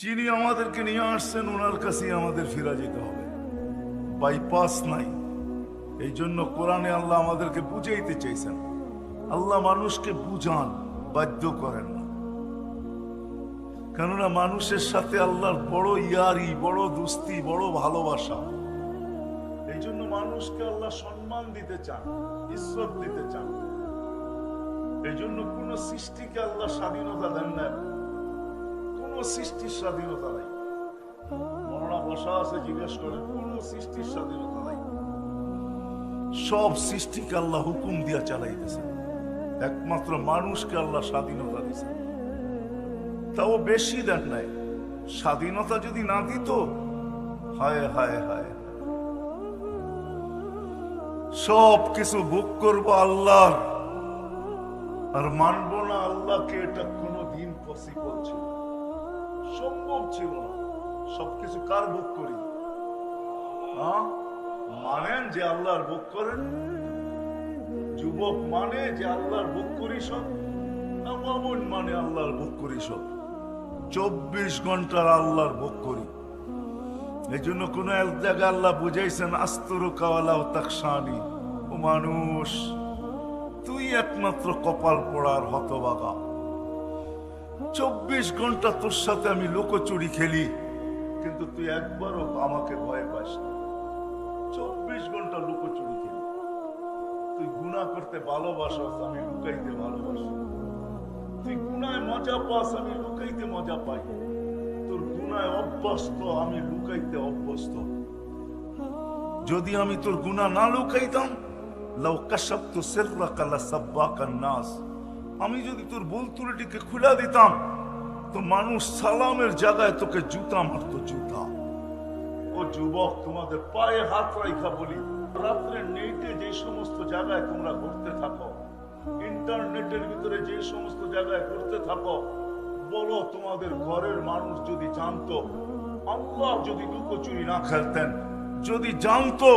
যিনি আমাদেরকে নিয়ে আসছেন, ওনার কাছেই আমাদের ফিরা যেতে হবে। বাইপাস নাই। এই জন্য কোরআনে আল্লাহ আমাদেরকে বুঝাইতে চাইছেন। আল্লাহ মানুষকে বুঝান, বাধ্য করেন না। কেননা মানুষের সাথে আল্লাহর বড় ইয়ারি, বড় দুস্তি, বড় ভালোবাসা। এই জন্য মানুষকে আল্লাহ সম্মান দিতে চান, ইজ্জত দিতে চান। এই জন্য কোন সৃষ্টিকে আল্লাহ স্বাধীনতা দেন না। সৃষ্টির স্বাধীনতা নাই। বসা আছে, জিজ্ঞেস করে সৃষ্টির স্বাধীনতা নাই। সব সৃষ্টিকে আল্লাহ হুকুম দিয়া চালাইতেছেন একমাত্র মানুষকে আল্লাহ স্বাধীনতা তাও বেশি দেন নাই, স্বাধীনতা যদি না দিত, হায় হায় হায়। সব কিছু ভোগ করব আল্লাহর। আর মানবো না আল্লাহকে, এটা কোনোদিন পসিবল ছিল। সম্ভব ছিল না। সবকিছু কার ভোগ করি? হ্যাঁ? মানেন যে আল্লাহর ভোগ করেন? যুবক মানে যে আল্লাহর ভোগ করি সব মানে আল্লাহর ভোগ করি সব? চব্বিশ ঘণ্টার আল্লাহর ভোগ করি। এই জন্য কোন এক জায়গায় আল্লাহ বুঝাইছেন আস্তর তাকসানি ও মানুষ, তুই একমাত্র কপাল পড়ার হতবাগা। চব্বিশ ঘণ্টা তোর সাথে আমি লোকচুরি খেলি, কিন্তু তুই একবারও আমাকে ভয় পাস না। চব্বিশ ঘণ্টা লুকোচুরি খেলি। তুই গুণা করতে ভালোবাসস, আমি লুকাইতে ভালোবাসি। তুই গুনায় মজা পাস, আমি লুকাইতে মজা পাই। তোর গুনায় অভ্যস্ত, আমি লুকাইতে অভ্যস্ত। যদি আমি তোর গুণা না লুকাইতাম, লাউ কাশাপ্তু সিররাকা লাসাব্বাকান নাস। আমি যদি তোর ভুল খুলে দিতাম, তো মানুষ সালামের জায়গায় তোকে জুতা মারতো, জুতা। ও যুবক, তোমাদের পায়ে হাত রাইখা বলি, রাত্রে নেটে যে সমস্ত জায়গায় তোমরা ঘুরতে থাকো, ইন্টারনেটের ভিতরে যে সমস্ত জায়গায় ঘুরতে থাকো, বলো তোমাদের ঘরের মানুষ যদি জানতো, আল্লাহ যদি লুকোচুরি না খেলতেন, যদি জানতো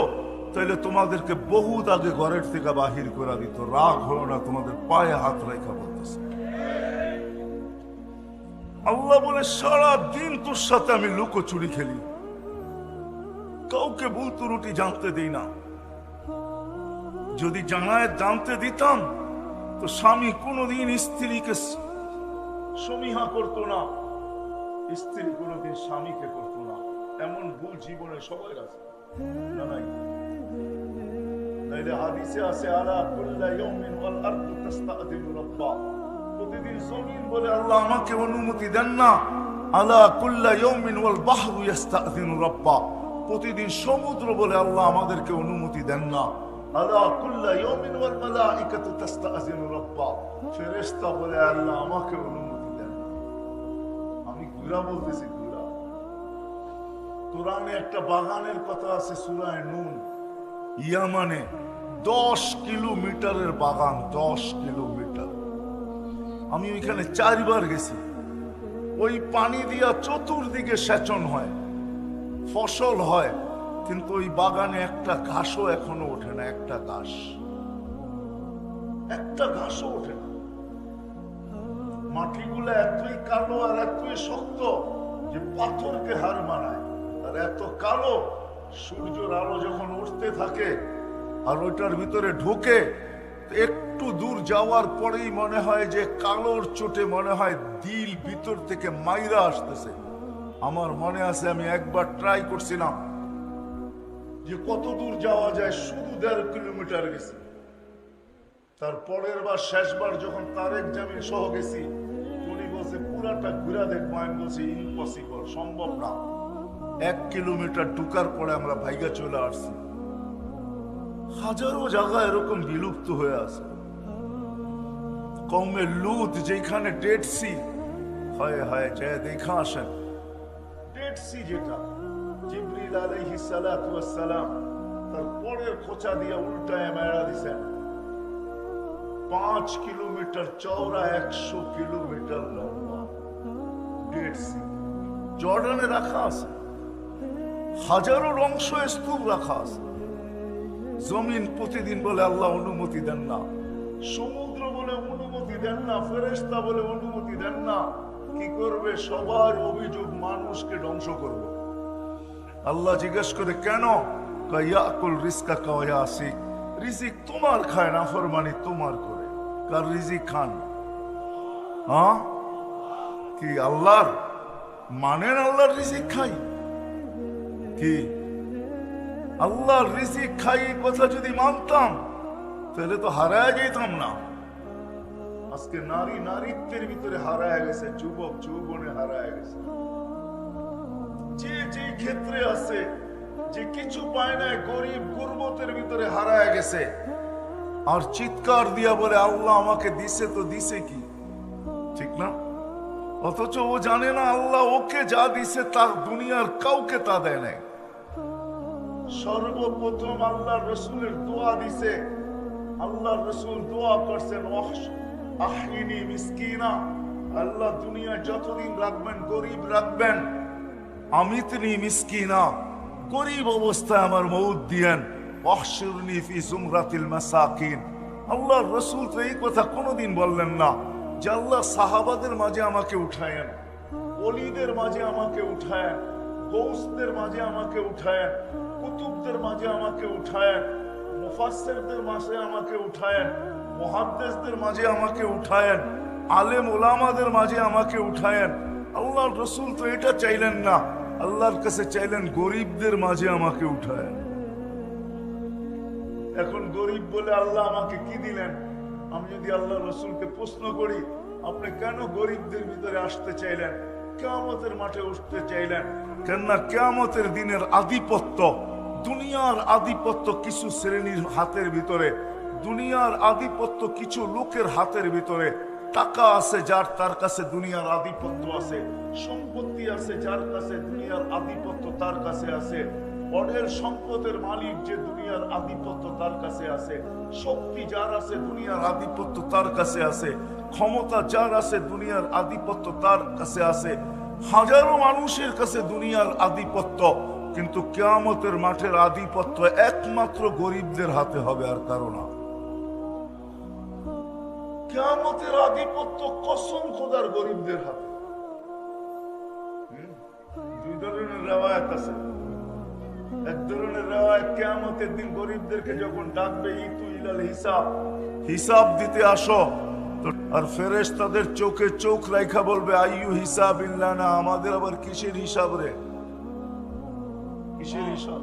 তাহলে তোমাদেরকে বহুত আগে ঘরের থেকে বাহির করে দিত। রাগ হলো না, তোমাদের পায়ে হাত রেখা বলতেছে। আল্লাহ বলে, সারা দিন তোর সাথে আমি লুকোচুরি খেলি। কাউকে ভুল ত্রুটি জানতে দিই না। যদি জানায় জানতে দিতাম, তো স্বামী কোনোদিন স্ত্রীকে সমীহা করতো না। স্ত্রী কোনোদিন স্বামীকে করতো না। এমন ভুল জীবনে সবাই আছে। না, নাই। নাইলে হাদিসে আছে আলা কুল্লা ইয়াউমিন ওয়াল আরদু তাস্তাদিনু রাব্বা প্রতিদিন জমিন বলে আল্লাহ আমাকে অনুমতি দেন না আলা কুল্লা ইয়াউমিন ওয়াল বাহরু ইস্তাদিনু রাব্বা প্রতিদিন সমুদ্র বলে আল্লাহ আমাদেরকে অনুমতি দেন না আলা কুল্লা ইয়াউমিন ওয়াল মালাইকাতু তাস্তাদিনু রাব্বা ফেরেশতা বলে আল্লাহ আমাকে অনুমতি দেন। আমি গুরা বলতেছি গুরা কোরআনে একটা বাগানের কথা আছে, সূরায়ে নুন। ইয়ামানে দশ কিলোমিটারের বাগান, দশ কিলোমিটার। আমি ওইখানে চারবার গেছি। ওই পানি দিয়া চতুর্দিকে সেচন হয়, ফসল হয়, কিন্তু ওই বাগানে একটা ঘাসও এখনও ওঠে না, একটা ঘাস। একটা ঘাসও ওঠে না। মাটিগুলো এতই কালো আর এতই শক্ত যে পাথরকে হার মানায়, আর এত কালো সূর্যের আলো যখন উঠতে থাকে আর ওইটার ভিতরে ঢোকে, একটু দূর যাওয়ার পরেই মনে হয় যে কালোর চোটে মনে হয় দিল ভিতর থেকে মাইরা আসতেছে। আমার মনে আছে আমি একবার ট্রাই করছিলাম যে কত দূর যাওয়া যায়, শুধু দেড় কিলোমিটার গেছি। তার পরের বার, শেষবার যখন তারেক জামিন সহ গেছি, উনি বলছে, পুরাটা ঘুরা দেখব আমি বলছি ইম্পসিবল সম্ভব না। এক কিলোমিটার ঢুকার পরে আমরা ভাইগা চলে আসছি। হাজারো জায়গা এরকম বিলুপ্ত হয়ে আছে। কমে লুত যেখানে ডেড সি হয় হয় জয় দেখা আসেন। ডেড সি যেটা, জিবরিল আলাইহিস সালাতু ওয়াস সালাম তার পরের খোঁচা দিয়ে উল্টায় মেরা দিছেন। পাঁচ কিলোমিটার চওড়া একশো কিলোমিটার লম্বা। ডেড সি জর্ডানে রাখা আছে। হাজারো অংশ স্তূপ রাখা আছে। জমিন প্রতিদিন বলে আল্লাহ অনুমতি দেন না। সমুদ্র বলে অনুমতি দেন না ফেরেস্তা বলে অনুমতি দেন না। কি করবে? সবার অভিযোগ মানুষকে ধ্বংস করবে। আল্লাহ জিজ্ঞেস করে, কেন? রিস্কা রিজিক তোমার খায় না, ফরমানি তোমার করে। কার রিজিক খান? হ্যাঁ কি আল্লাহর? মানেন আল্লাহর রিজিক খাই কি? আল্লাহর রিজিক খাই কথা যদি মানতাম, তাহলে তো হারায় যেতাম না। আজকে নারী নারীত্বের ভিতরে হারায় গেছে, যুবক যৌবনে হারায় গেছে। যে যে ক্ষেত্রে আছে, যে কিছু পায় না, গরিব গুরবতের ভিতরে হারায় গেছে। আর চিৎকার দিয়া বলে, আল্লাহ আমাকে দিছে তো দিছে কি? ঠিক না? অথচ ও জানে না, আল্লাহ ওকে যা দিছে তা দুনিয়ার কাউকে তা দেয় নাই। সর্বপ্রথম আল্লাহ রসুলের দোয়া দিছে। আল্লাহ রসুল দোয়া করছেন, "ওয়াহশ- আহিনি মিসকিনা। আল্লাহ দুনিয়া যতদিন রাখবেন, গরিব রাখবেন। আমিতনি মিসকিনা। গরিব অবস্থায় আমার মৌত দিয়েন। অহসুরনি ফি মাসাকিন। আল্লাহ রসুল এই কথা কোনোদিন বললেন না যে আল্লাহ সাহাবাদের মাঝে আমাকে উঠায়েন অলিদের মাঝে আমাকে উঠায়েন। গৌসদের মাঝে আমাকে উঠায়েন, কুতুবদের মাঝে আমাকে উঠায়েন, মুফাসসিরদের মাঝে আমাকে উঠায়েন, মুহাদ্দিসদের মাঝে আমাকে উঠায়েন, আলেম ওলামাদের মাঝে আমাকে উঠায়েন। আল্লাহ রসুল তো এটা চাইলেন না, আল্লাহর কাছে চাইলেন গরিবদের মাঝে আমাকে উঠায়েন। এখন গরিব বলে আল্লাহ আমাকে কি দিলেন? আমি যদি আল্লাহ রসুলকে প্রশ্ন করি, আপনি কেন গরিবদের ভিতরে আসতে চাইলেন? কেয়ামতের মাঠে উঠতে চাইলেন? কেননা কেয়ামতের দিনের আধিপত্য, দুনিয়ার আধিপত্য কিছু শ্রেণির হাতের ভিতরে, দুনিয়ার আধিপত্য কিছু লোকের হাতের ভিতরে, টাকা আছে যার তার কাছে দুনিয়ার আধিপত্য আছে, সম্পত্তি আছে যার কাছে দুনিয়ার আধিপত্য তার কাছে আছে, অঢেল সম্পদের মালিক যে দুনিয়ার আধিপত্য তার কাছে আছে, শক্তি যার আছে দুনিয়ার আধিপত্য তার কাছে আছে, ক্ষমতা যার আছে দুনিয়ার আধিপত্য তার কাছে আছে হাজারো মানুষের কাছে দুনিয়ার আধিপত্য, কিন্তু কেয়ামতের মাঠের আধিপত্য একমাত্র গরিবদের হাতে হবে আর কারণ কেয়ামতের আধিপত্য কসম খোদার গরিবদের হাতে। দুই ধরনের রেওয়ায়ত আছে। এক ধরনের রেওয়ায়ত কেয়ামতের দিন গরিবদেরকে যখন ডাকবে, ইতু ইলাল হিসাব। হিসাব দিতে আসো। আর ফেরেশ তাদের চোখে চোখ রাইখা বলবে, আইয়ু হিসাব ইল্লা না, আমাদের আবার কিসের হিসাব রে? কিসের হিসাব?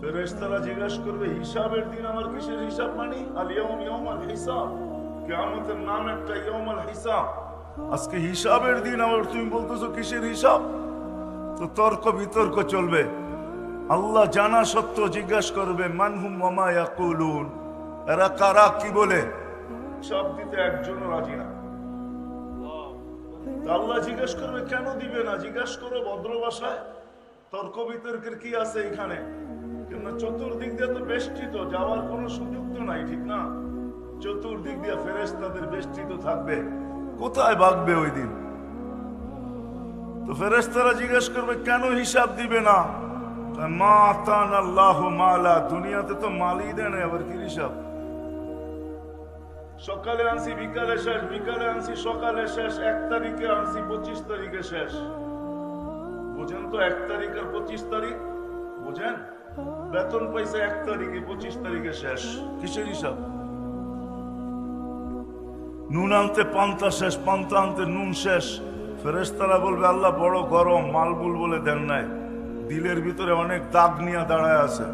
ফেরেশতারা জিজ্ঞাসা করবে, হিসাবের দিন আমার কিসের হিসাব মানি? আল ইয়াউম ইয়াউমাল হিসাব। কিয়ামতের নাম একটা ইয়াউমাল হিসাব। আজকে হিসাবের দিন আবার তুমি বলতেছো কিসের হিসাব? তো তর্ক বিতর্ক চলবে। আল্লাহ জানা সত্য জিজ্ঞাসা করবে মানহুম মামা ইয়াকুলুন? এরা কারা? কি বলে? সব দিতে একজনও রাজি না। আল্লাহ জিজ্ঞেস করবে, কেন দিবে না? জিজ্ঞাসা করো ভদ্র তর্ক বিতর্কের কি আছে এখানে? চতুর্দিক দিয়ে তো বেষ্টিত, যাওয়ার কোনো সুযোগ তো নাই, ঠিক না? চতুর্দিক দিয়ে ফেরেস তাদের বেষ্টিত থাকবে। কোথায় ভাগবে ওই দিন? তো ফেরেস্তারা জিজ্ঞেস করবে, কেন হিসাব দিবে না? মা আল্লাহ মালা, দুনিয়াতে তো মালই দেয় না আবার কি হিসাব? সকালে আনছি বিকালে শেষ বিকালে আনছি সকালে শেষ, এক তারিখে আনছি, পঁচিশ তারিখে শেষ। বুঝেন তো, এক তারিখ আর পঁচিশ তারিখ? বুঝেন? বেতন পয়সা এক তারিখে, পঁচিশ তারিখে শেষ। কিসের হিসাব? নুন আনতে পান্তা শেষ, পান্তা আনতে নুন শেষ। ফেরেশতারা বলবে, আল্লাহ, বড় গরম, মালবুল বলে দেন নাই। দিলের ভিতরে অনেক দাগ নিয়ে দাঁড়ায় আছে।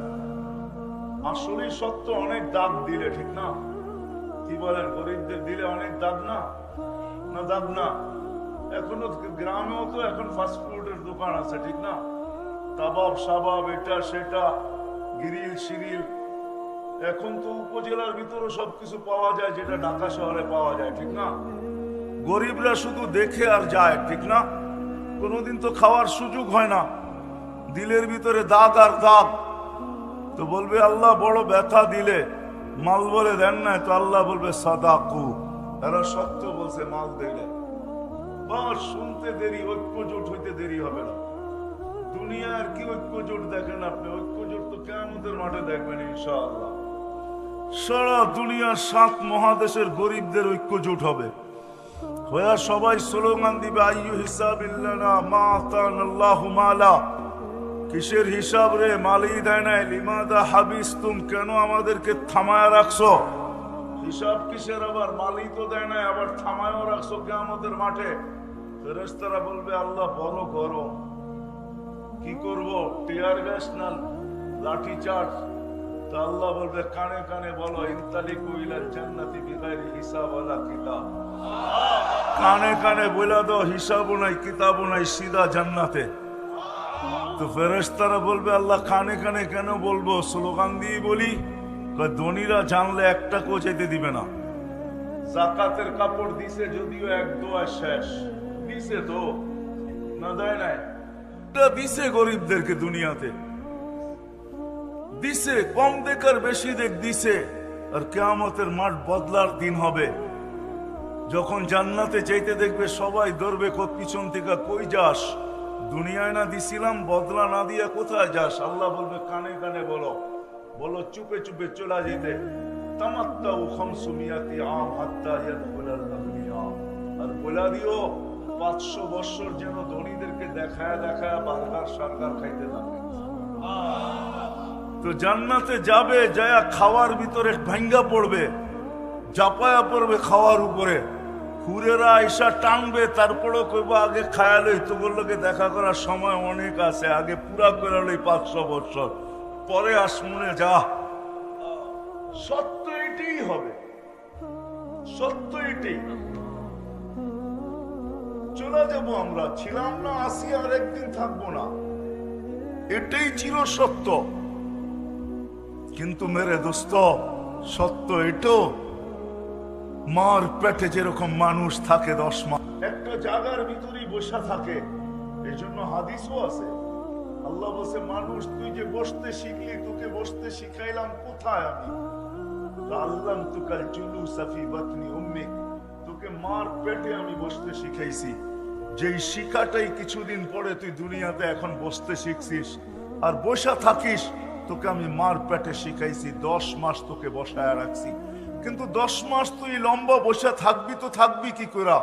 আসলেই সত্য, অনেক দাগ দিলে, ঠিক না? কি বলেন, গরিবদের দিলে অনেক দাগ না? না দাগ না। এখনও গ্রামেও তো এখন ফাস্ট ফুডের দোকান আছে, ঠিক না? তাবাব সাবাব, এটা, সেটা, গিরিল সিরিল এখন তো উপজেলার ভিতরে সবকিছু পাওয়া যায়, যেটা ঢাকা শহরে পাওয়া যায়, ঠিক না? গরিবরা শুধু দেখে আর যায়, ঠিক না? কোনোদিন তো খাওয়ার সুযোগ হয় না। দিলের ভিতরে দাগ আর দাগ তো বলবে, আল্লাহ বড় ব্যথা দিলে। মাল বলে দেন না তো আল্লাহ বলবে সাদাকু। এরা সত্য বলছে মাল দিলে বাস, শুনতে দেরি ঐক্য জোট হইতে দেরি হবে না। দুনিয়ার কি ঐক্য জোট দেখেন আপনি? ঐক্য জোট তো কেমতের মাঠে দেখবেন ইনশাআল্লাহ। সারা দুনিয়ার সাত মহাদেশের গরিবদের ঐক্য জোট হবে। হইয়া সবাই স্লোগান দিবে, আইয়ু হিসাব ইল্লানা মা আতান আল্লাহু মালা। কিসের হিসাব রে? মালি দেয় নাই। লিমাদা হাবিস তুম কেন আমাদেরকে থামায় রাখছো? হিসাব কিসের আবার? মালি তো দেয় নাই, আবার থামায়ও রাখছো কে আমাদের মাঠে। ফেরেস্তারা বলবে, আল্লাহ বড় গরম কি করব? টিয়ার গ্যাস না লাঠি চার্জ? তা আল্লাহ বলবে, কানে কানে বলো ইনতালি কইলা জান্নাতি বিগাইরি হিসাব আলা কিতাব। কানে কানে বলে দাও, হিসাবও নাই, কিতাবও নাই, সিধা জান্নাতে। তো ফেরেশতারা বলবে, আল্লাহ কানে কানে কেন বলব? স্লোগান দিয়ে বলি ধনীরা জানলে একটা কো যেতে দিবে না। জাকাতের কাপড় দিছে যদিও এক দোয়া শেষ। দিছে তো, না দেয় নাই। দিছে গরিবদেরকে দুনিয়াতে। দিছে, কম দেখার বেশি দেখ, দিছে। আর কেয়ামতের মাঠ বদলার দিন হবে। যখন জান্নাতে চাইতে দেখবে সবাই ধরবে পিছন থেকে কই যাস? দুনিয়ায় না দিছিলাম, বদলা না দিয়ে কোথায় যাস? আল্লাহ বলবে, কানে কানে বলো। বলো, চুপে চুপে চলা যেতে। আর দিও, পাঁচশো বছর যেন ধনীদেরকে দেখায় তো জান্নাতে যাবে খাওয়ার ভিতরে পড়বে পড়বে খাওয়ার উপরে। হুরেরা এসা টানবে, তারপরেও কইবা, আগে খায়ালই তোগুলোকে দেখা করার সময় অনেক আছে, আগে পুরা করে লই পাঁচশো বছর পরে আসমুনে যা। সত্য এটাই হবে। সত্য এটাই। চলে যাব আমরা। ছিলাম না, আসি আর একদিন থাকব না। এটাই চির সত্য। কিন্তু মেরে দোস্ত, সত্য এটো মার পেটে যেরকম মানুষ থাকে দশ মাস একটা জায়গার ভিতরেই বসা থাকে। এই জন্য হাদিসও আছে। আল্লাহ বলছে, মানুষ, তুই যে বসতে শিখলি, তোকে বসতে শিখাইলাম কোথায় আমি? আল্লাহ তুকাল চুলু সাফি বাতনি উম্মিক তোকে মার পেটে আমি বসতে শিখাইছি। যেই শিখাটাই কিছুদিন পরে তুই দুনিয়াতে এখন বসতে শিখছিস আর বসা থাকিস, তোকে আমি মার পেটে শিখাইছি, দশ মাস তোকে বসায় রাখছি। কিন্তু দশ মাস তুই লম্বা বসে থাকবি তো থাকবি কি করা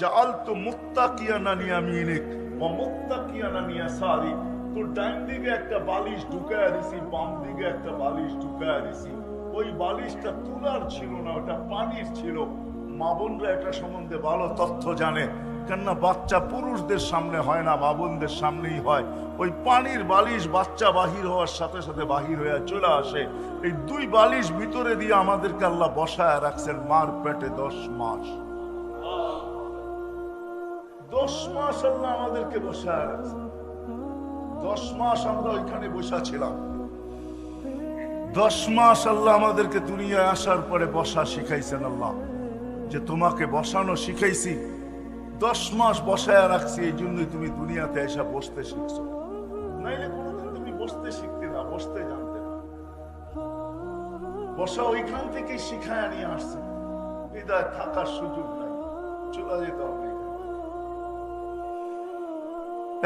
জাল তো মুক্তা কিয়া না নিয়া মিনিক ও মুক্তা কিয়া না নিয়া সারি তোর ডাইন দিকে একটা বালিশ ঢুকায় দিছি, বাম দিকে একটা বালিশ ঢুকায় দিছি। ওই বালিশটা তুলার ছিল না, ওটা পানির ছিল। মা বোনরা এটা সম্বন্ধে ভালো তথ্য জানে। কেননা বাচ্চা পুরুষদের সামনে হয় না মা বোনদের সামনেই হয়। ওই পানির বালিশ বাচ্চা বাহির হওয়ার সাথে সাথে বাহির হয়ে চলে আসে। এই দুই বালিশ ভিতরে দিয়ে আমাদেরকে আল্লাহ বসায় রাখছেন, মার পেটে দশ মাস। দশ মাস আল্লাহ আমাদেরকে বসায় দশ মাস আমরা ওইখানে বসা ছিলাম। দশ মাস আল্লাহ আমাদেরকে দুনিয়ায় আসার পরে বসা শিখাইছেন আল্লাহ। যে তোমাকে বসানো শিখাইছি দশ মাস বসায় রাখছি, এই জন্যই তুমি দুনিয়াতে এসে বসতে শিখছো। নাইলে কোনোদিন তুমি বসতে শিখতে না, বসতে জানতে না। বসা ওইখান থেকে শিখায় নিয়ে আসছে। হৃদয় থাকার সুযোগ নাই। চলে যেতে হবে।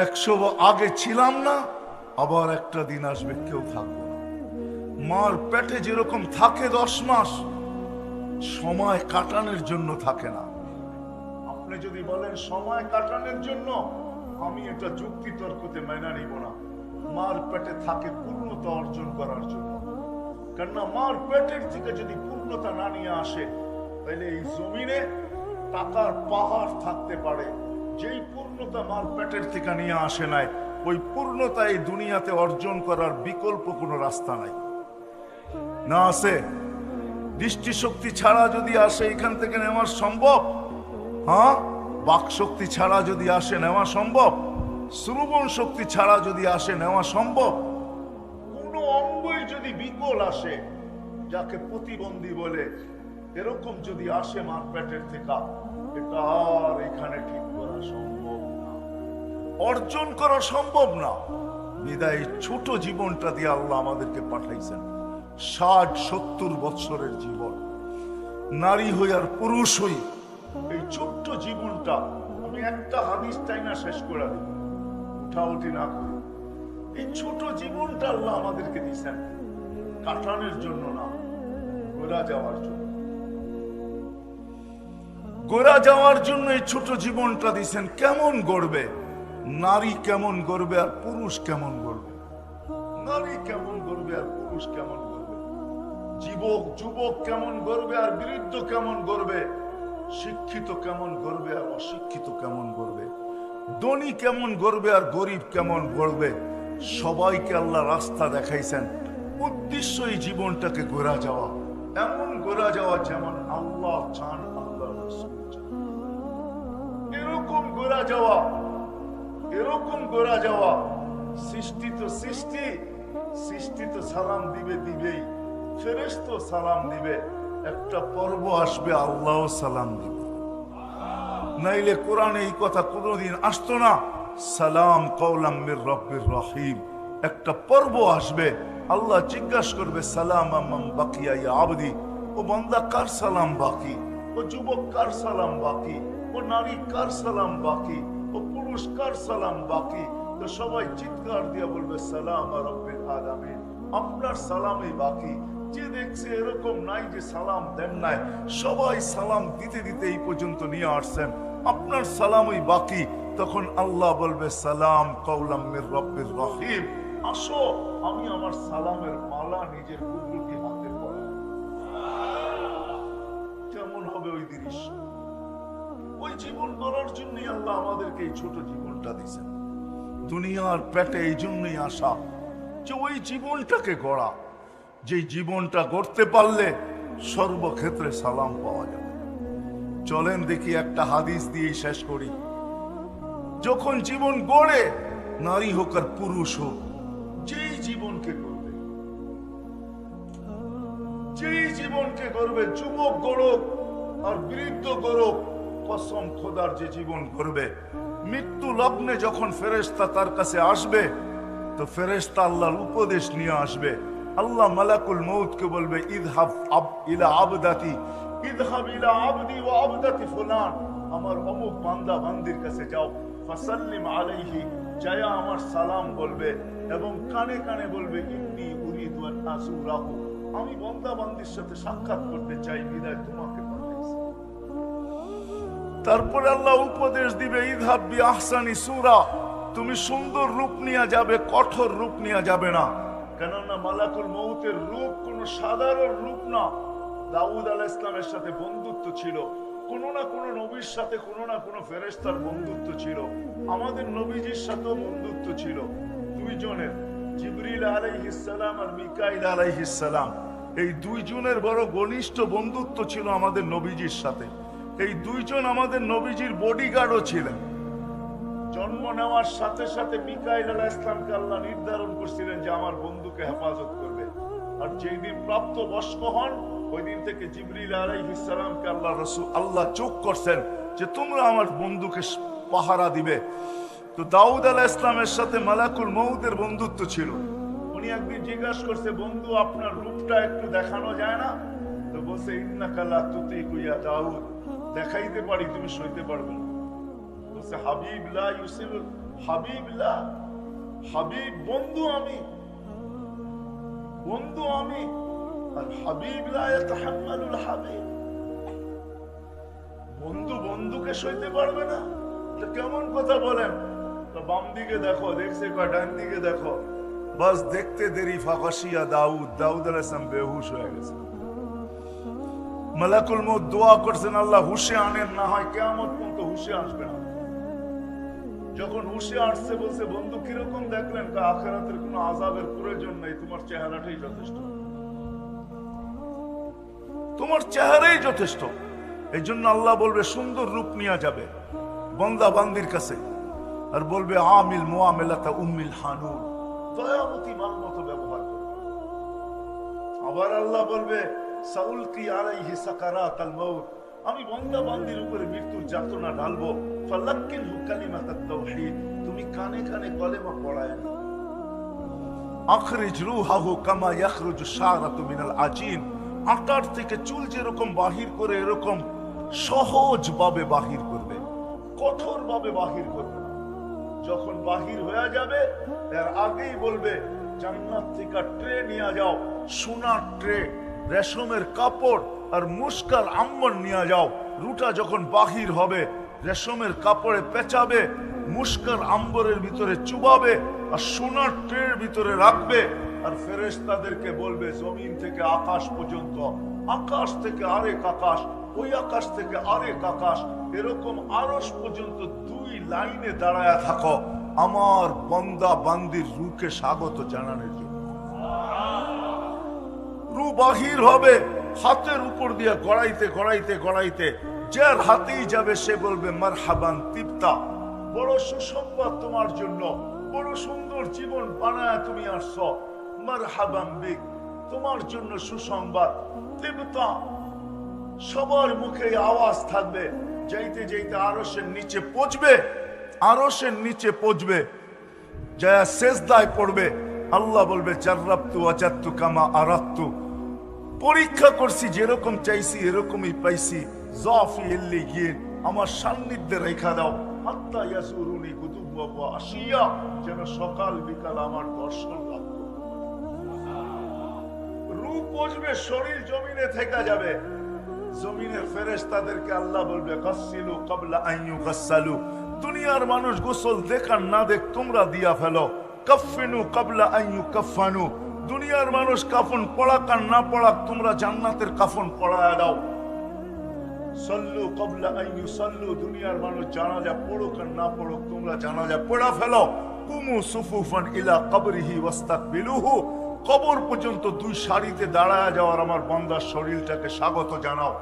একশো আগে ছিলাম না, আবার একটা দিন আসবে, কেউ থাকব না। মার পেটে যেরকম থাকে দশ মাস, সময় কাটানোর জন্য থাকে না। আপনি যদি বলেন, সময় কাটানোর জন্য আমি এটা যুক্তি তর্কতে মেনে নিব না। মার পেটে থাকে পূর্ণতা অর্জন করার জন্য। কেননা মার পেটের থেকে যদি পূর্ণতা না নিয়ে আসে, তাহলে এই জমিনে টাকার পাহাড় থাকতে পারে। যেই পূর্ণতা মার পেটের থেকে নিয়ে আসে নাই, ওই পূর্ণতা এই দুনিয়াতে অর্জন করার বিকল্প কোনো রাস্তা নাই। না আছে? দৃষ্টিশক্তি ছাড়া যদি আসে, এখান থেকে নেওয়া সম্ভব? হ্যাঁ? বাক শক্তি ছাড়া যদি আসে নেওয়া সম্ভব? শ্রবণ শক্তি ছাড়া যদি আসে নেওয়া সম্ভব? কোন অঙ্গই যদি বিকল আসে, যাকে প্রতিবন্ধী বলে, এরকম যদি আসে মার পেটের থেকে, এটা আর এখানে ঠিক করা সম্ভব না। অর্জন করা সম্ভব না। বিদায় ছোট জীবনটা দিয়ে আল্লাহ আমাদেরকে পাঠাইছেন। ষাট সত্তর বৎসরের জীবন। নারী হই আর পুরুষ হই এই ছোট্ট জীবনটা আমি একটা হাদিস না শেষ করে না করি। এই ছোট জীবনটা আল্লাহ আমাদেরকে দিয়েছেন। জন্য না ঘোরা যাওয়ার জন্য। গোড়া যাওয়ার জন্য এই ছোট জীবনটা দিছেন কেমন গড়বে? নারী কেমন গড়বে আর পুরুষ কেমন গড়বে? নারী কেমন গড়বে আর পুরুষ কেমন গড়বে? যুবক যুবক কেমন গড়বে আর বৃদ্ধ কেমন গড়বে? শিক্ষিত কেমন গড়বে আর অশিক্ষিত কেমন গড়বে ধনী কেমন গড়বে আর গরিব কেমন গড়বে সবাইকে আল্লাহ রাস্তা দেখাইছেন। উদ্দেশ্য এই জীবনটাকে ঘোরা যাওয়া। এমন ঘোরা যাওয়া যেমন আল্লাহ চান, আল্লাহ এরকম ঘোরা যাওয়া, এরকম গোড়া যাওয়া। সৃষ্টি তো সৃষ্টি সৃষ্টি তো সালাম দিবে দিবেই। ফেরেশ তো সালাম দিবে। একটা পর্ব আসবে আল্লাহ সালাম দিবে। নাইলে কোরআনে এই কথা কোনোদিন আসতো না, সালাম কৌলাম মির রব্বির রহিম। একটা পর্ব আসবে, আল্লাহ জিজ্ঞাসা করবে, সালাম আমাম বাকিয়া আবদি। ও বান্দা, কার সালাম বাকি? ও যুবক, কার সালাম বাকি? ও নারী, কার সালাম বাকি? ও পুরুষ, কার সালাম বাকি? তো সবাই চিৎকার দিয়ে বলবে, সালাম রব্বিল আলামিন। আপনার সালামই বাকি যে দেখছে এরকম নাই যে সালাম দেন নাই, সবাই সালাম দিতে দিতে এই পর্যন্ত নিয়ে আসছেন। আপনার সালামই বাকি। তখন আল্লাহ বলবে, সালাম কৌলাম মির রব্বির রহিম। আসো, আমি আমার সালামের মালা নিজের কুদরতি হাতে পড়াই কেমন হবে ওই দৃশ্য? ওই জীবন করার জন্যই আল্লাহ আমাদেরকে এই ছোট জীবনটা দিয়েছেন। দুনিয়ার পেটে এই জন্যই আসা যে ওই জীবনটাকে গড়া। যে জীবনটা গড়তে পারলে সর্বক্ষেত্রে সালাম পাওয়া যাবে। চলেন দেখি একটা হাদিস দিয়ে শেষ করি। যখন জীবন গড়ে, নারী হোক আর পুরুষ হোক, যেই জীবনকে গড়বে, যেই জীবনকে গড়বে, যুবক গড়ক আর বৃদ্ধ গড়ক, কসম খোদার যে জীবন গড়বে, মৃত্যু লগ্নে যখন ফেরেশতা তার কাছে আসবে, তো ফেরেশতা আল্লাহর উপদেশ নিয়ে আসবে আল্লাহ মালাকুল মৌতকে বলবে ইদহাব আব, ইলা আবদাতি ইদহাব ইলা আবদি ওয়া আবদাতি ফুলান। আমার অমুক বান্দা বান্দির কাছে যাও, ফাসাল্লিম আলাইহি জায়া আমার সালাম বলবে এবং কানে কানে বলবে, ইন্নি উরিদু আন আজুরাহু আমি বান্দা বান্দির সাথে সাক্ষাৎ করতে চাই, বিদায় তোমাকে তারপরে আল্লাহ উপদেশ দিবে ইদহাব্বি আহসানি সুরা, তুমি সুন্দর রূপ নিয়ে যাবে, কঠোর রূপ নিয়ে যাবে না। কেননা মালাকুল মৌতের রূপ কোন সাধারণ রূপ না। দাউদ আলাহ ইসলামের সাথে বন্ধুত্ব ছিল। কোনো না কোনো নবীর সাথে কোনো না কোনো ফেরেস্তার বন্ধুত্ব ছিল। আমাদের নবীজির সাথেও বন্ধুত্ব ছিল। দুইজনের জিবরিল আলাইহিসসালাম আর মিকাইল আলাইহিসসালাম এই দুইজনের বড় ঘনিষ্ঠ বন্ধুত্ব ছিল আমাদের নবীজির সাথে। এই দুইজন আমাদের নবীজির বডিগার্ডও ছিলেন। জন্ম নেওয়ার সাথে সাথে মিকাইল আলাহ ইসলামকে আল্লাহ নির্ধারণ করছিলেন যে আমার বন্ধুকে হেফাজত করবে। আর যেই দিন প্রাপ্ত বয়স্ক হন, ওই দিন থেকে জিবরিল আলাইহিসসালামকে আল্লাহ রসুল, আল্লাহ চোখ করছেন যে তোমরা আমার বন্ধুকে পাহারা দিবে। তো দাউদ আলাহ ইসলামের সাথে মালাকুল মৌদের বন্ধুত্ব ছিল। উনি একদিন জিজ্ঞাসা করছে, বন্ধু, আপনার রূপটা একটু দেখানো যায় না? তো বলছে ইন্নাকাল্লা তুতি কুইয়া দাউদ, দেখাইতে পারি, তুমি সইতে পারবে না। বলছে হাবিব লা ইউসিল হাবিব বন্ধু আমি বন্ধু আমি কেমন কথা বলেন? বাম দিকে দেখো, দেখছে কয়, ডান দিকে দেখো, বাস দেখতে দেরি ফাঁকাশিয়া দাউদ দাউদ আলাইসালাম বেহুশ হয়ে গেছে। মালাকুল মত দোয়া করছেন, আল্লাহ হুশে আনেন, না হয় কেমন পর্যন্ত হুশে আসবে না। যখন হুশে আসছে, বলছে, বন্ধু, কীরকম দেখলেন আখেরাতের কোনো আজাবের প্রয়োজন নেই? তোমার চেহারাটাই যথেষ্ট। তোমার চেহারাই যথেষ্ট। এই জন্য আল্লাহ বলবে, সুন্দর রূপ নিয়ে যাবে বন্দা বান্দির কাছে। আর বলবে, আমিল মুআমিলাতা উম্মিল হানুন। দয়ামতি মান মতো ব্যবহার করবে আবার আল্লাহ বলবে সাউল কি আলাইহি সাকারাত আল মাউত। আমি বন্দা বান্দির উপরে মৃত্যুর যাতনা ঢালবো। ফালাক্কিন কালিমাতাত তাওহীদ। তুমি কানে কানে কলেমা পড়ায় না আখরিজ রুহাহু কামা ইয়াখরুজু শারাতু মিনাল আজিন আটার থেকে চুল যেরকম বাহির করে, এরকম সহজ ভাবে বাহির করবে। কঠোর ভাবে বাহির করবে যখন বাহির হয়ে যাবে তার আগেই বলবে, জান্নাত থেকে ট্রে নিয়ে যাও। সোনার ট্রে, রেশমের কাপড় আর মুস্কার আম্বর নিয়ে যাও। রুটা যখন বাহির হবে, রেশমের কাপড়ে পেঁচাবে, মুস্কার আম্বরের ভিতরে চুবাবে আর সোনার ট্রের ভিতরে রাখবে আর ফেরেশতাদেরকে বলবে, জমিন থেকে আকাশ পর্যন্ত, আকাশ থেকে আরেক আকাশ, ওই আকাশ থেকে আরেক আকাশ, এরকম আরস পর্যন্ত দুই লাইনে দাঁড়ায় থাকো। আমার বন্দা বান্দির রুকে স্বাগত জানানোর জন্য। রু বাহির হবে হাতের উপর দিয়ে গড়াইতে গড়াইতে গড়াইতে যার হাতেই যাবে সে বলবে মার হাবান তিপ্তা, বড় সুসংবাদ তোমার জন্য, বড় সুন্দর জীবন বানায় তুমি আসছ। মার হাবান বিক, তোমার জন্য সুসংবাদ। তিপ্তা, সবার মুখে আওয়াজ থাকবে, যাইতে যাইতে আরসের নিচে পচবে আরসের নিচে পচবে যা শেষ দায় পড়বে। আল্লাহ বলবে চার্রাপ্তু অজাত্তু কামা আরাত্তু। পরীক্ষা করছি, যেরকম চাইছি, এরকমই পাইছি। জাফি গিয়ে আমার সান্নিধ্যে রেখা দাও। আসিয়া যেন সকাল বিকাল আমার দর্শন শরীর জমিনে যাবে। আল্লাহ বলবে ইউগাসসালু। দুনিয়ার মানুষ গোসল দেখার না দেখ, তোমরা দিয়া ফেলো। কাফফিনু ক্বাবলা আন ইউকাফফানু। দুনিয়ার মানুষ কাফন পড়াক আর না পড়াক, তোমরা জান্নাতের কাফন পড়ায় দাও। সল্লু কবলা আন সল্লু, দুনিয়ার মানুষ জানাজা পড়ুক আর না পড়ুক, তোমরা জানাজা পড়া ফেলো। কুমু সুফুফান ইলা কবরিহি ওয়াস্তাকবিলুহু, কবর পর্যন্ত দুই সারিতে দাঁড়ায় যাওয়ার আমার বন্দার শরীরটাকে স্বাগত জানাও।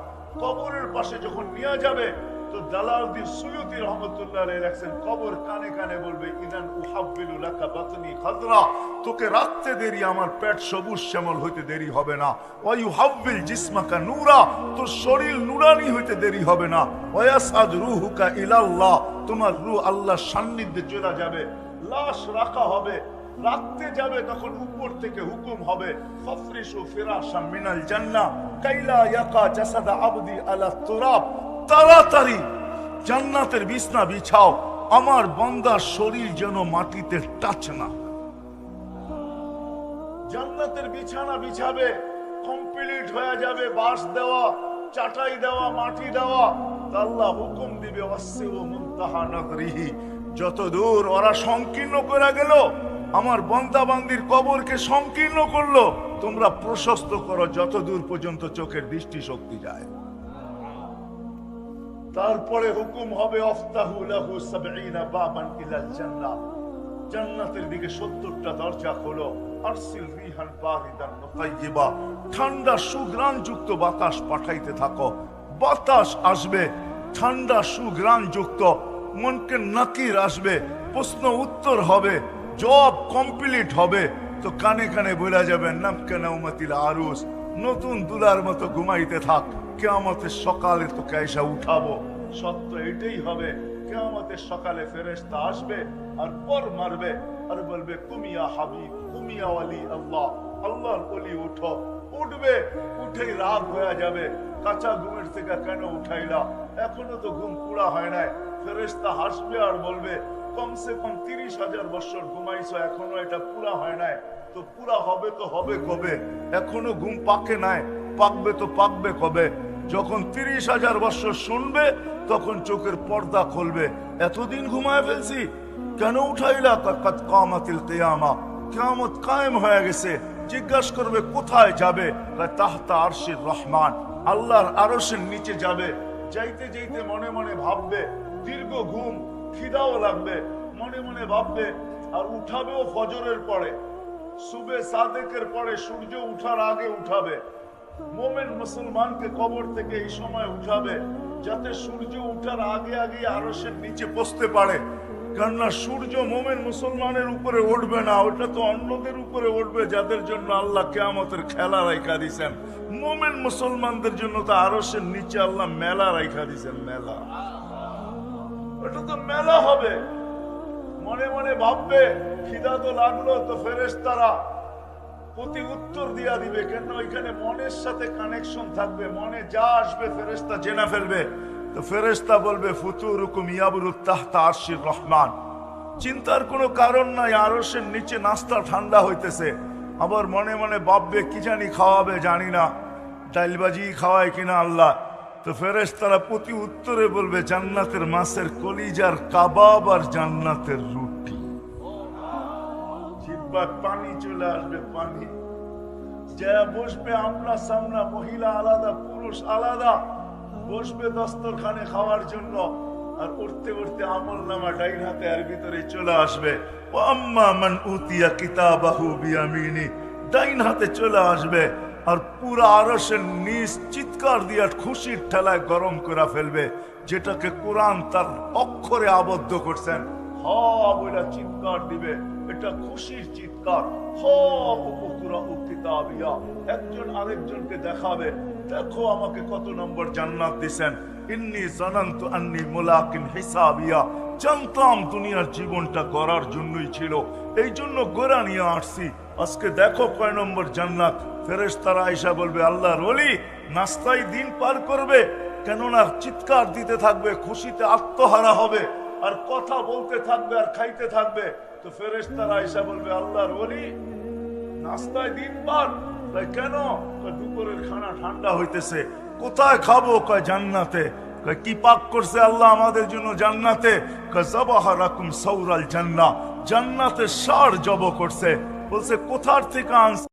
কবরের পাশে যখন নিয়ে যাবে তো দালাউদ্দিন সুয়ুতি রহমতুল্লাহ রাখছেন কবর কানে কানে বলবে, ইদান উহাব্বিলু বাতনি খাদরা। তোকে রাখতে দেরি, আমার পেট সবুজ শ্যামল হইতে দেরি হবে না। ওয়ায়ু হাব্বিল জিসমাকা নূরা, তোর শরীর নুরানি হইতে দেরি হবে না। ওয়াসাদ রুহুকা ইলাল্লাহ, তোমার রূহ আল্লাহর সান্নিধ্যে চলে যাবে। লাশ রাখা হবে, রাখতে যাবে তখন উপর থেকে হুকুম হবে ফফরিসু ফিরাশা মিনাল জান্নাহ কাইলা ইয়াকা জাসাদা আবদি আলা তুরাব। তাড়াতাড়ি জান্নাতের বিছনা বিছাও, আমার বন্দার শরীর যেন মাটিতে টাচ না। জান্নাতের বিছানা বিছাবে কমপ্লিট হয়ে যাবে, বাঁশ দেওয়া, চাটাই দেওয়া, মাটি দেওয়া। আল্লাহ হুকুম দিবে যত দূর ওরা সংকীর্ণ করে গেল, আমার বন্দাবান্দির কবরকে সংকীর্ণ করল, তোমরা প্রশস্ত করো যত দূর পর্যন্ত চোখের দৃষ্টি শক্তি যায়। তারপরে হুকুম হবে জান্নাতের দিকে 70টা দরজা খোলো। ঠান্ডা সুগ্রাণ যুক্ত বাতাস পাঠাইতে থাকো। বাতাস আসবে, ঠান্ডা সুগ্রাণ যুক্ত মনকে নাকির আসবে, প্রশ্ন উত্তর হবে জব কমপ্লিট হবে। তো কানে কানে বলা যাবে নাম কেন আরুস। নতুন দুলার মতো ঘুমাইতে থাক। কেয়ামতের সকালে তোকে এসে উঠাবো। সত্য এটাই হবে, কেয়ামতের সকালে ফেরেশতা আসবে আর পর মারবে আর বলবে, কুমিয়া হাবিব, কুমিয়া ওয়ালি, আল্লাহ, আল্লাহর ওলি উঠো। উঠবে, উঠেই রাগ হয়ে যাবে। কাঁচা ঘুমের থেকে কেন উঠাইলা? এখনও তো ঘুম পুরা হয় নাই। ফেরেশতা হাসবে আর বলবে, কমসে কম তিরিশ হাজার বছর ঘুমাইছো, এখনও এটা পুরা হয় নাই। তো পুরা হবে তো হবে কবে? এখনও ঘুম পাকে নাই, পাকবে তো পাকবে কবে? যখন তিরিশ হাজার বছর শুনবে, তখন চোখের পর্দা খুলবে। এতদিন ঘুমায় ফেলছি। কেন উঠাইলা কাত কামাতিল কেয়ামা? কেয়ামত কায়েম হয়ে গেছে। জিজ্ঞাসা করবে, কোথায় যাবে? তাহতা আরশির রহমান। আল্লাহর আরশের নিচে যাবে। যাইতে যাইতে মনে মনে ভাববে, দীর্ঘ ঘুম, খিদাও লাগবে। মনে মনে ভাববে, আর উঠাবেও ফজরের পরে। সুবে সাদেকের পরে সূর্য উঠার আগে উঠাবে। মোমেন মুসলমানকে কবর থেকে এই সময় উঠাবে যাতে সূর্য উঠার আগে আগে আরসের নিচে বসতে পারে। কেননা সূর্য মোমেন মুসলমানের উপরে উঠবে না, ওটা তো অন্যদের উপরে উঠবে যাদের জন্য আল্লাহ কেয়ামতের খেলা রাইখা দিছেন। মোমেন মুসলমানদের জন্য তো আরসের নিচে আল্লাহ মেলা রাইখা দিছেন, মেলা। ওটা তো মেলা হবে। মনে মনে ভাববে, খিদা তো লাগল তো ফেরেশতারা। প্রতি উত্তর দিয়া দিবে কেন ওইখানে মনের সাথে কানেকশন থাকবে, মনে যা আসবে ফেরেশতা জেনে ফেলবে। তো ফেরেশতা বলবে ফুতুর আরশির রহমান। চিন্তার কোনো কারণ নাই, আরশের নিচে নাস্তা ঠান্ডা হইতেছে। আবার মনে মনে ভাববে, কি জানি খাওয়াবে, জানি না। ডাইলবাজি খাওয়ায় কিনা আল্লাহ? তো ফেরেশ তারা প্রতি উত্তরে বলবে, জান্নাতের মাছের কলিজার কাবাব আর জান্নাতের রুটি। পানি চলে আসবে, পানি। যে বসবে আমরা সামনা মহিলা আলাদা, পুরুষ আলাদা। বসবে দস্তরখানে খাওয়ার জন্য, আর উঠতে উঠতে আমল নামা ডাইন হাতে আর ভিতরে চলে আসবে। ও আম্মা ডাইন হাতে চলে আসবে, আর আরসের খুশির ঠেলায় গরম করে ফেলবে, যেটাকে কোরআন তার অক্ষরে আবদ্ধ করছেন। হ বইলা চিৎকার দিবে। এটা খুশির চিৎকার। হ উপকুরা কিতাবিয়া একজন আরেকজনকে দেখাবে। দেখো আমাকে কত নম্বর জান্নাত দিছেন। ইন্নি জানান্তু আন্নি মুলাকিন হিসাবিয়া। জানতাম দুনিয়ার জীবনটা গড়ার জন্যই ছিল। এই জন্য গোড়া নিয়ে আসছি। আজকে দেখো কয় নম্বর জান্নাত। ফেরেশ তারা আইসা বলবে, আল্লাহর ওলি নাস্তায় দিন পার করবে। কেননা চিৎকার দিতে থাকবে, খুশিতে আত্মহারা হবে। আর কথা বলতে থাকবে আর খাইতে থাকবে, তো ফেরেশ তারা আইসা বলবে, আল্লাহর ওলি, নাস্তায় দিন তাই কেন? দুপুরের খানা ঠান্ডা হইতেছে। কোথায় খাব? কয়, জান্নাতে। কি পাক করছে আল্লাহ আমাদের জন্য জান্নাতে? জান্নাতে সার জব করছে। বলছে, কোথার থেকে আনছে?